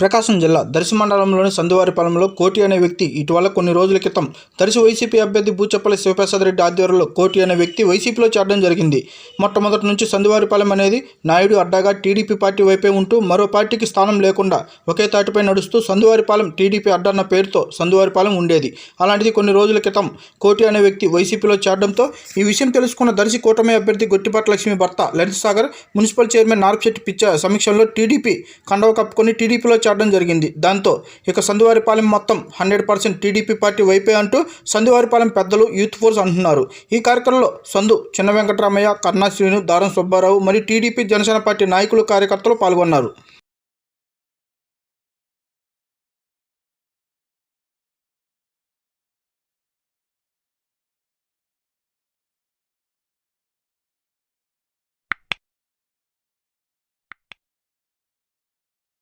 ప్రకాశం జిల్లా దర్శి మండలంలోని సందువారిపాలెంలో కోటి అనే వ్యక్తి ఇటీవల కొన్ని రోజుల క్రితం దర్శి వైసీపీ అభ్యర్థి బూచప్పల శివప్రసాద్ రెడ్డి ఆధ్వర్యంలో కోటి అనే వ్యక్తి వైసీపీలో చేరడం జరిగింది. మొట్టమొదటి నుంచి సందువారిపాలెం అనేది నాయుడు అడ్డాగా టీడీపీ పార్టీ వైపే ఉంటూ మరో పార్టీకి స్థానం లేకుండా ఒకే తాటిపై నడుస్తూ సందువారిపాలెం టీడీపీ అడ్డన్న పేరుతో సందువారిపాలెం ఉండేది. అలాంటిది కొన్ని రోజుల క్రితం కోటి అనే వ్యక్తి వైసీపీలో చేరడంతో ఈ విషయం తెలుసుకున్న దర్శి కూటమి అభ్యర్థి గొట్టిపాటి లక్ష్మి భర్త లలిత్ సాగర్ మున్సిపల్ చైర్మన్ నార్పశెట్టి పిచ్చ సమీక్షంలో టీడీపీ కండవ కప్పుకొని టీడీపీలో చేరడం జరిగింది. దాంతో ఇక సందువారిపాలెం మొత్తం హండ్రెడ్ పర్సెంట్ టీడీపీ పార్టీ వైపే అంటూ సందువారిపాలెం పెద్దలు యూత్ ఫోర్స్ అంటున్నారు. ఈ కార్యక్రమంలో సందు చిన్న వెంకటరామయ్య కర్ణాశ్రీను దారం సుబ్బారావు మరియు టీడీపీ జనసేన పార్టీ నాయకులు కార్యకర్తలు పాల్గొన్నారు.